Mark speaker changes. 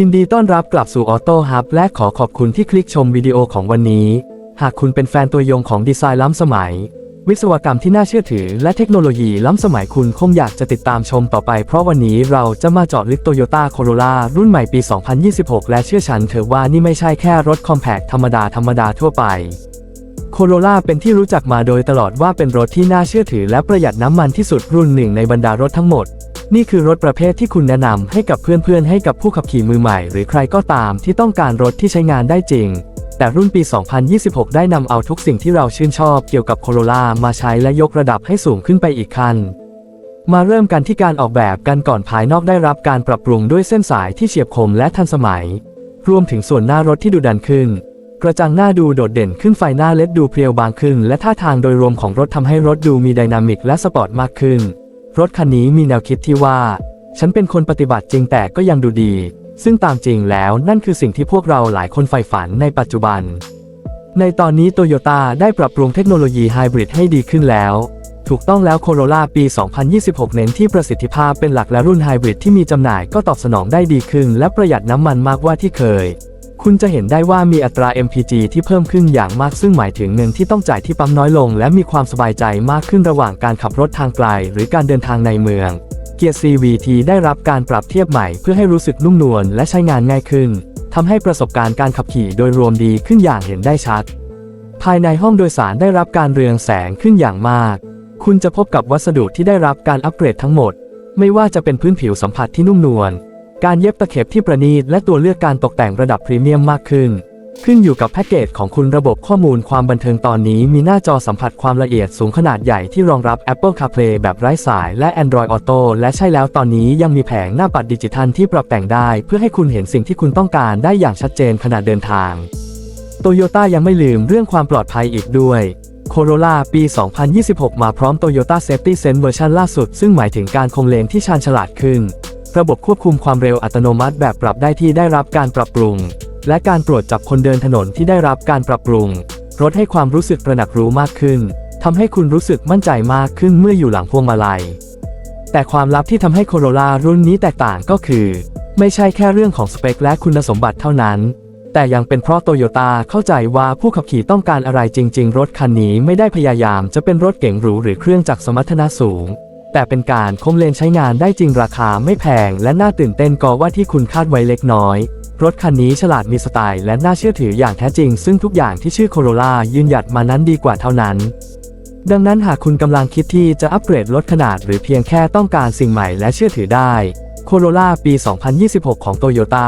Speaker 1: ยินดีต้อนรับกลับสู่ออโต้ฮับและขอขอบคุณที่คลิกชมวิดีโอของวันนี้ หากคุณเป็นแฟนตัวยงของดีไซน์ล้ำสมัย วิศวกรรมที่น่าเชื่อถือ และเทคโนโลยีล้ำสมัยคุณคงอยากจะติดตามชมต่อไป เพราะวันนี้เราจะมาเจาะลึกโตโยต้าโคโรล่ารุ่นใหม่ปี 2026 และเชื่อฉันเถอะว่านี่ไม่ใช่แค่รถคอมแพคธรรมดาธรรมดาทั่วไปโคโรล่าเป็นที่รู้จักมาโดยตลอดว่าเป็นรถที่น่าเชื่อถือและประหยัดน้ำมันที่สุดรุ่นหนึ่งในบรรดารถทั้งหมด นี่คือรถประเภทที่คุณแนะนำให้กับเพื่อนๆ ให้กับผู้ขับขี่มือใหม่ หรือใครก็ตามที่ต้องการรถที่ใช้งานได้จริง แต่รุ่นปี 2026 ได้นำเอาทุกสิ่งที่เราชื่นชอบเกี่ยวกับโคโรล่ามาใช้และยกระดับให้สูงขึ้นไปอีกขั้นมาเริ่มกันที่การออกแบบกันก่อนภายนอกได้รับการปรับปรุงด้วยเส้นสายที่เฉียบคมและทันสมัย รวมถึงส่วนหน้ารถที่ดูดันขึ้น กระจังหน้าดูโดดเด่นขึ้นไฟหน้าเล็ดดูเพรียวบางขึ้น และท่าทางโดยรวมของรถทำให้รถดูมีไดนามิกและสปอร์ตมากขึ้น รถคันนี้มีแนวคิดที่ว่า ฉันเป็นคนปฏิบัติจริงแต่ก็ยังดูดี ซึ่งตามจริงแล้วนั่นคือสิ่งที่พวกเราหลายคนใฝ่ฝันในปัจจุบัน ในตอนนี้โตโยต้าได้ปรับปรุงเทคโนโลยีไฮบริดให้ดีขึ้นแล้ว ถูกต้องแล้วโคโรล่าปี 2026 เน้นที่ประสิทธิภาพเป็นหลักและรุ่นไฮบริดที่มีจำหน่ายก็ตอบสนองได้ดีขึ้น และประหยัดน้ำมันมากกว่าที่เคย คุณจะเห็นได้ว่ามีอัตรา MPG ที่เพิ่มขึ้นอย่างมากซึ่งหมายถึงเงินที่ต้องจ่ายที่ปั๊มน้อยลง และมีความสบายใจมากขึ้นระหว่างการขับรถทางไกล หรือการเดินทางในเมือง เกียร์ CVT ได้รับการปรับเทียบใหม่เพื่อให้รู้สึกนุ่มนวลและใช้งานง่ายขึ้นทำให้ประสบการณ์การขับขี่โดยรวมดีขึ้นอย่างเห็นได้ชัด ภายในห้องโดยสารได้รับการเรืองแสงขึ้นอย่างมาก คุณจะพบกับวัสดุที่ได้รับการอัปเกรดทั้งหมด ไม่ว่าจะเป็นพื้นผิวสัมผัสที่นุ่มนวล การเย็บตะเข็บที่ประณีตและตัวเลือกการตกแต่งระดับพรีเมียมมากขึ้น ขึ้นอยู่กับแพ็กเกจของคุณระบบข้อมูลความบันเทิงตอนนี้มีหน้าจอสัมผัสความละเอียดสูงขนาดใหญ่ที่รองรับ Apple CarPlay แบบไร้สายและ Android Auto และใช่แล้วตอนนี้ยังมีแผงหน้าปัดดิจิทัลที่ปรับแต่งได้ เพื่อให้คุณเห็นสิ่งที่คุณต้องการได้อย่างชัดเจนขณะเดินทางโตโยต้ายังไม่ลืมเรื่องความปลอดภัยอีกด้วย Corolla ปี 2026 มาพร้อม Toyota Safety Sense เวอร์ชันล่าสุด ซึ่งหมายถึงการคงเลนที่ชาญฉลาดขึ้น ระบบควบคุมความเร็วอัตโนมัติแบบปรับได้ที่ได้รับการปรับปรุง และการตรวจจับคนเดินถนนที่ได้รับการปรับปรุง รถให้ความรู้สึกตระหนักรู้มากขึ้นทำให้คุณรู้สึกมั่นใจมากขึ้นเมื่ออยู่หลังพวงมาลัย แต่ความลับที่ทำให้ Corolla รุ่นนี้แตกต่างก็คือ ไม่ใช่แค่เรื่องของสเปคและคุณสมบัติเท่านั้น แต่ยังเป็นเพราะโตโยต้าเข้าใจว่าผู้ขับขี่ต้องการอะไรจริง ๆ รถคันนี้ไม่ได้พยายามจะเป็นรถเก๋งหรูหรือเครื่องจักรสมรรถนะสูง แต่เป็นการคงเลนใช้งานได้จริงราคาไม่แพง และน่าตื่นเต้นกว่าที่คุณคาดไว้เล็กน้อย รถคันนี้ฉลาดมีสไตล์และน่าเชื่อถืออย่างแท้จริง ซึ่งทุกอย่างที่ชื่อโคโรล่ายืนหยัดมานั้นดีกว่าเท่านั้น ดังนั้นหากคุณกำลังคิดที่จะอัปเกรดรถขนาดหรือเพียงแค่ต้องการสิ่งใหม่และเชื่อถือได้ Corolla ปี 2026 ของ Toyota